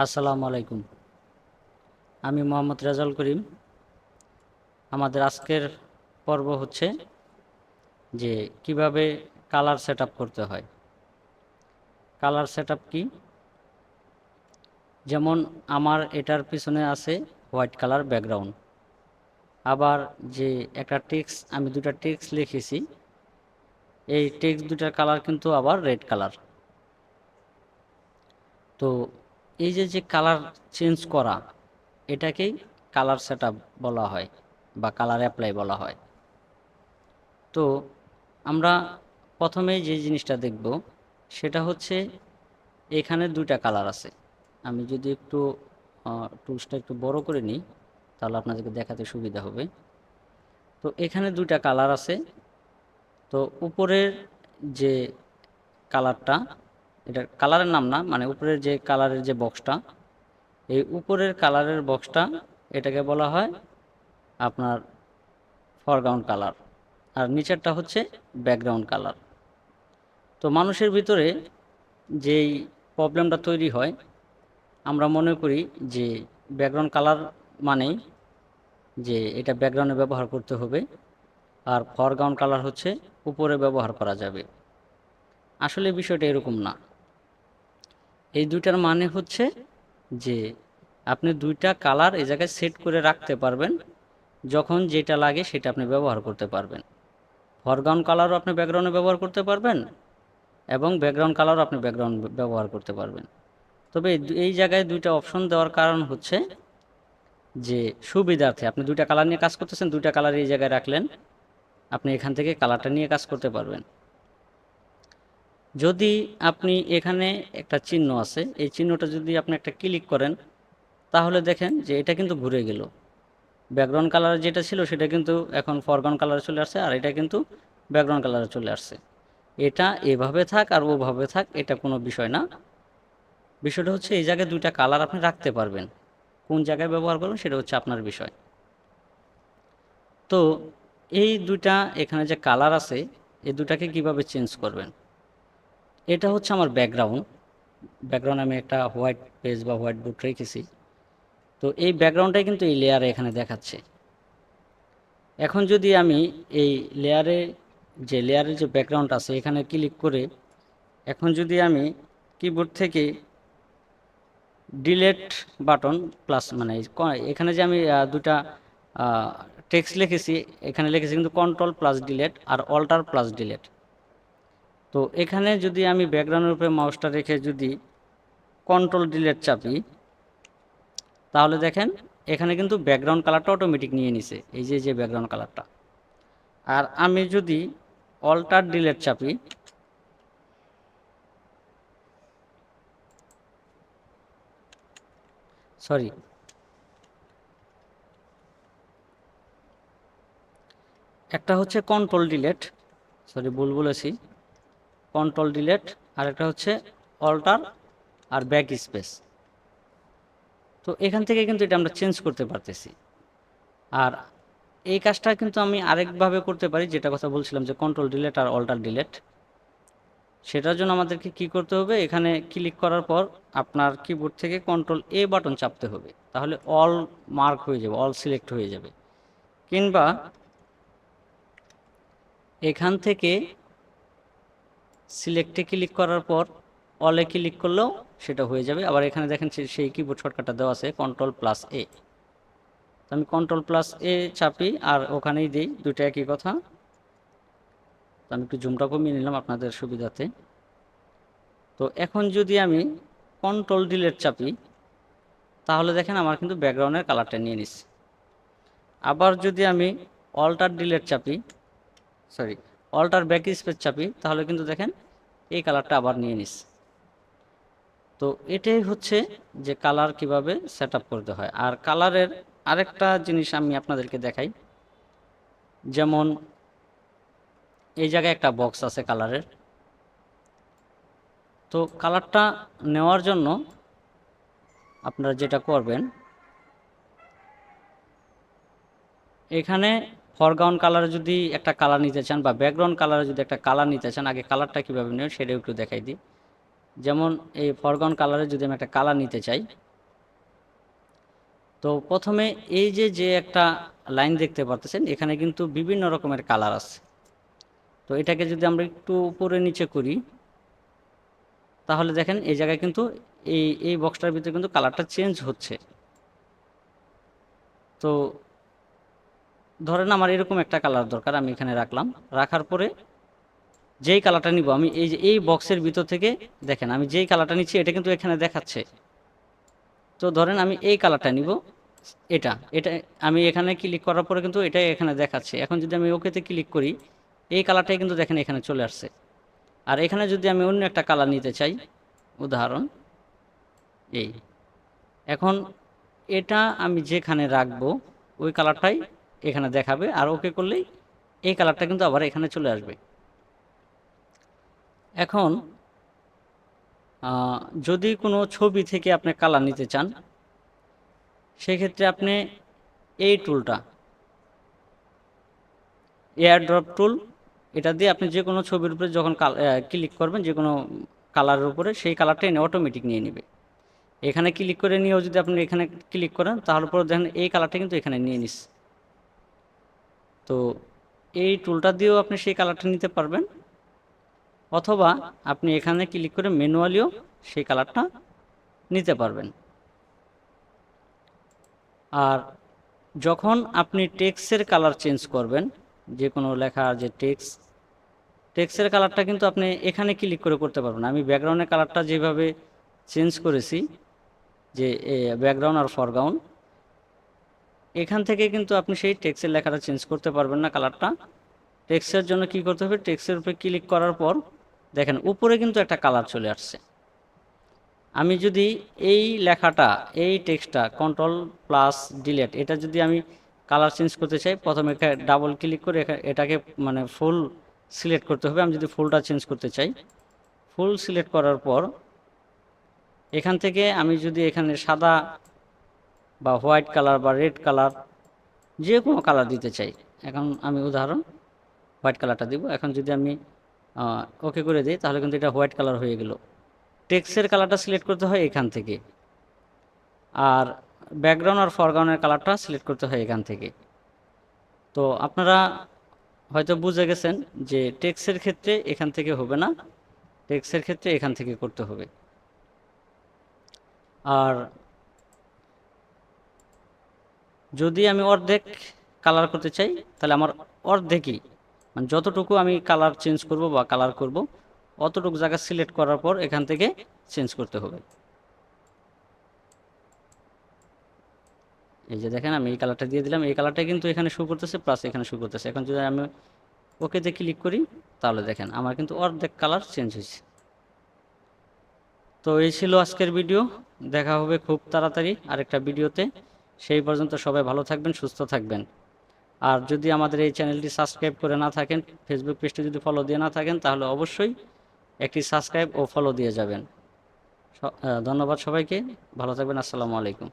আসসালামু আলাইকুম। আমি মোহাম্মদ রেজাল করিম। আমাদের আজকের পর্ব হচ্ছে যে কীভাবে কালার সেট করতে হয়। কালার সেট কি? যেমন আমার এটার পিছনে আছে হোয়াইট কালার ব্যাকগ্রাউন্ড। আবার যে একটা টেক্স, আমি দুটা টেক্স লিখেছি। এই টেক্স দুটার কালার কিন্তু আবার রেড কালার। তো এই যে যে কালার চেঞ্জ করা, এটাকেই কালার সেট বলা হয় বা কালার অ্যাপ্লাই বলা হয়। তো আমরা প্রথমেই যে জিনিসটা দেখব, সেটা হচ্ছে এখানে দুইটা কালার আছে। আমি যদি একটু টুলসটা একটু বড় করে নিই, তাহলে আপনাদেরকে দেখাতে সুবিধা হবে। তো এখানে দুইটা কালার আছে। তো উপরের যে কালারটা এটা কালারের নাম না মানে উপরের যে কালারের যে বক্সটা, এই উপরের কালারের বক্সটা এটাকে বলা হয় আপনার ফরগ্রাউন্ড কালার আর নিচেরটা হচ্ছে ব্যাকগ্রাউন্ড কালার তো মানুষের ভিতরে যেই প্রবলেমটা তৈরি হয়, আমরা মনে করি যে ব্যাকগ্রাউন্ড কালার মানেই যে এটা ব্যাকগ্রাউন্ডে ব্যবহার করতে হবে আর ফরগ্রাউন্ড কালার হচ্ছে উপরে ব্যবহার করা যাবে। আসলে বিষয়টা এরকম না। এই দুইটার মানে হচ্ছে যে আপনি দুইটা কালার এই জায়গায় সেট করে রাখতে পারবেন, যখন যেটা লাগে সেটা আপনি ব্যবহার করতে পারবেন। ফরগ্রাউন্ড কালারও আপনি ব্যাকগ্রাউন্ডে ব্যবহার করতে পারবেন এবং ব্যাকগ্রাউন্ড কালারও আপনি ব্যাকগ্রাউন্ড ব্যবহার করতে পারবেন। তবে এই জায়গায় দুইটা অপশন দেওয়ার কারণ হচ্ছে যে সুবিধার্থে আপনি দুইটা কালার নিয়ে কাজ করতেছেন, দুইটা কালার এই জায়গায় রাখলেন, আপনি এখান থেকে কালারটা নিয়ে কাজ করতে পারবেন। যদি আপনি এখানে একটা চিহ্ন আছে, এই চিহ্নটা যদি আপনি একটা ক্লিক করেন, তাহলে দেখেন যে এটা কিন্তু ঘুরে গেল। ব্যাকগ্রাউন্ড কালার যেটা ছিল সেটা কিন্তু এখন ফরগ্রাউন্ড কালারে চলে আসছে, আর এটা কিন্তু ব্যাকগ্রাউন্ড কালারে চলে আসছে। এটা এভাবে থাক আর ওভাবে থাক, এটা কোনো বিষয় না। বিষয়টা হচ্ছে এই জায়গায় দুইটা কালার আপনি রাখতে পারবেন। কোন জায়গায় ব্যবহার করবেন সেটা হচ্ছে আপনার বিষয়। তো এই দুইটা এখানে যে কালার আছে, এই দুটাকে কীভাবে চেঞ্জ করবেন? এটা হচ্ছে আমার ব্যাকগ্রাউন্ড ব্যাকগ্রাউন্ড আমি একটা হোয়াইট পেজ বা হোয়াইট বোর্ড রেখেছি। তো এই ব্যাকগ্রাউন্ডটাই কিন্তু এই লেয়ারে এখানে দেখাচ্ছে। এখন যদি আমি এই লেয়ারে যে লেয়ারের যে ব্যাকগ্রাউন্ড আছে, এখানে ক্লিক করে এখন যদি আমি কিবোর্ড থেকে ডিলেট বাটন প্লাস মানে এখানে যে আমি দুটা টেক্সট লিখেছি, এখানে লিখেছি কিন্তু কন্ট্রোল প্লাস ডিলেট আর অল্টার প্লাস ডিলেট তো এখানে যদি আমি ব্যাকগ্রাউন্ডের উপরে মাউসটা রেখে যদি কন্ট্রোল ডিলেট চাপি, তাহলে দেখেন এখানে কিন্তু ব্যাকগ্রাউন্ড কালারটা অটোমেটিক নিয়ে নিছে, এই যে যে ব্যাকগ্রাউন্ড কালারটা আর আমি যদি অল্টার ডিলেট চাপি সরি একটা হচ্ছে কন্ট্রোল ডিলেট সরি ভুল বলেছি। কন্ট্রোল ডিলেট আর একটা হচ্ছে অল্টার আর ব্যাক স্পেস তো এখান থেকে কিন্তু এটা আমরা চেঞ্জ করতে পারতেছি। আর এই কাজটা কিন্তু আমি আরেকভাবে করতে পারি, যেটা কথা বলছিলাম যে কন্ট্রোল ডিলেট আর অল্টার ডিলেট সেটার জন্য আমাদেরকে কি করতে হবে? এখানে ক্লিক করার পর আপনার কিবোর্ড থেকে কন্ট্রোল এ বাটন চাপতে হবে। তাহলে অল মার্ক হয়ে যাবে অল সিলেক্ট হয়ে যাবে। কিংবা এখান থেকে সিলেক্টে ক্লিক করার পর অলে ক্লিক করলেও সেটা হয়ে যাবে। আবার এখানে দেখেন সেই কিবোর্ড শর্টকাটটা দেওয়া আছে কন্ট্রোল প্লাস এ তো আমি কন্ট্রোল প্লাস এ চাপি আর ওখানেই দিই দুটো একই কথা। তো আমি একটু জুমটা কমিয়ে নিলাম আপনাদের সুবিধাতে। তো এখন যদি আমি কন্ট্রোল ডিলেট চাপি, তাহলে দেখেন আমার কিন্তু ব্যাকগ্রাউন্ডের কালারটা নিয়ে নিচ্ছি। আবার যদি আমি অল্টার ডিলেট চাপি সরি অল্টার ব্যাক স্পেস চাপি, তাহলে কিন্তু দেখেন এই কালারটা আবার নিয়ে নিস। তো এটাই হচ্ছে যে কালার কীভাবে সেট করতে হয়। আর কালারের আরেকটা জিনিস আমি আপনাদেরকে দেখাই। যেমন এই জায়গায় একটা বক্স আছে কালারের। তো কালারটা নেওয়ার জন্য আপনারা যেটা করবেন, এখানে ফরগ্রাউন্ড কালারে যদি একটা কালার নিতে চান বা ব্যাকগ্রাউন্ড কালারে যদি একটা কালার নিতে চান, আগে কালারটা কীভাবে নেবেন সেটাও একটু দেখাই দিই। যেমন এই ফরগ্রাউন্ড কালারে যদি আমি একটা কালার নিতে চাই, তো প্রথমে এই যে যে একটা লাইন দেখতে পারতেছেন, এখানে কিন্তু বিভিন্ন রকমের কালার আছে। তো এটাকে যদি আমরা একটু উপরে নিচে করি, তাহলে দেখেন এই জায়গায় কিন্তু এই এই বক্সটার ভিতরে কিন্তু কালারটা চেঞ্জ হচ্ছে। তো ধরেন আমার এরকম একটা কালার দরকার, আমি এখানে রাখলাম। রাখার পরে যেই কালারটা নিব, আমি এই যে, এই বক্সের ভিতর থেকে দেখেন, আমি যেই কালারটা নিচ্ছি, এটা কিন্তু এখানে দেখাচ্ছে। তো ধরেন আমি এই কালারটা নিব, এটা এটা, আমি এখানে ক্লিক করার পরে কিন্তু এটাই এখানে দেখাচ্ছে। এখন যদি আমি ওকেতে ক্লিক করি, এই কালারটাই কিন্তু দেখেন এখানে চলে আসছে। আর এখানে যদি আমি অন্য একটা কালার নিতে চাই, উদাহরণ, এই। এখন এটা আমি যেখানে রাখব, ওই কালারটাই এখানে দেখাবে। আর ওকে করলেই এই কালারটা কিন্তু আবার এখানে চলে আসবে। এখন যদি কোনো ছবি থেকে আপনি কালার নিতে চান, সেক্ষেত্রে আপনি এই টুলটা এয়ার ড্রপ টুল এটা দিয়ে আপনি যে কোনো ছবির উপরে যখন ক্লিক করবেন, যে কোনো কালারের উপরে, সেই কালারটা এনে অটোমেটিক নিয়ে নেবে। এখানে ক্লিক করে নিয়েও যদি আপনি এখানে ক্লিক করেন তাহলে পরে দেখেন এই কালারটা কিন্তু এখানে নিয়ে নিস তো এই টুলটা দিয়েও আপনি সেই কালারটা নিতে পারবেন। অথবা আপনি এখানে ক্লিক করে ম্যানুয়ালিও সেই কালারটা নিতে পারবেন। আর যখন আপনি টেক্সের কালার চেঞ্জ করবেন, যে কোনো লেখা যে টেক্স টেক্সের কালারটা কিন্তু আপনি এখানে ক্লিক করে করতে পারবেন। আমি ব্যাকগ্রাউন্ডের কালারটা যেভাবে চেঞ্জ করেছি, যে ব্যাকগ্রাউন্ড আর ফরগ্রাউন্ড এখান থেকে কিন্তু আপনি সেই টেক্সের লেখাটা চেঞ্জ করতে পারবেন না কালারটা টেক্সের জন্য কি করতে হবে? টেক্সের উপরে ক্লিক করার পর দেখেন, উপরে কিন্তু একটা কালার চলে আসছে। আমি যদি এই লেখাটা, এই টেক্সটটা কন্ট্রোল প্লাস ডিলেট এটা যদি আমি কালার চেঞ্জ করতে চাই, প্রথমে ডাবল ক্লিক করে এটাকে মানে ফুল সিলেক্ট করতে হবে। আমি যদি ফুলটা চেঞ্জ করতে চাই ফুল সিলেক্ট করার পর এখান থেকে আমি যদি এখানে সাদা বা হোয়াইট কালার বা রেড কালার, যে কোনো কালার দিতে চাই। এখন আমি উদাহরণ, হোয়াইট কালারটা দিব। এখন যদি আমি ওকে করে দিই, তাহলে কিন্তু এটা হোয়াইট কালার হয়ে গেল। টেক্সের কালারটা সিলেক্ট করতে হয় এখান থেকে। আর ব্যাকগ্রাউন্ড আর ফরগ্রাউন্ডের কালারটা সিলেক্ট করতে হয় এখান থেকে। তো আপনারা হয়তো বুঝে গেছেন যে টেক্সের ক্ষেত্রে এখান থেকে হবে না, টেক্সের ক্ষেত্রে এখান থেকে করতে হবে। আর যদি আমি অর্ধেক কালার করতে চাই, তাহলে আমার অর্ধেকই। মানে যতটুকু আমি কালার চেঞ্জ করব বা কালার করব, অতটুকু জায়গা সিলেক্ট করার পর এখান থেকে চেঞ্জ করতে হবে। এই যে দেখেন, আমি এই কালারটা দিয়ে দিলাম। এই কালারটা কিন্তু এখানে শো করতেছে প্লাস এখানে শো করতেছে। এখন যদি আমি ওকেতে ক্লিক করি, তাহলে দেখেন, আমার কিন্তু অর্ধেক কালার চেঞ্জ হয়েছে। তো এই ছিল আজকের ভিডিও দেখা হবে খুব তাড়াতাড়ি আরেকটা ভিডিওতে সেই পর্যন্ত সবাই ভালো থাকবেন, সুস্থ থাকবেন। আর যদি আমাদের এই চ্যানেলটি সাবস্ক্রাইব করে না থাকেন ফেসবুক পেজটি যদি ফলো দিয়ে না থাকেন, তাহলে অবশ্যই একটি সাবস্ক্রাইব ও ফলো দিয়ে যাবেন। ধন্যবাদ সবাইকে, ভালো থাকবেন, আসসালামু আলাইকুম।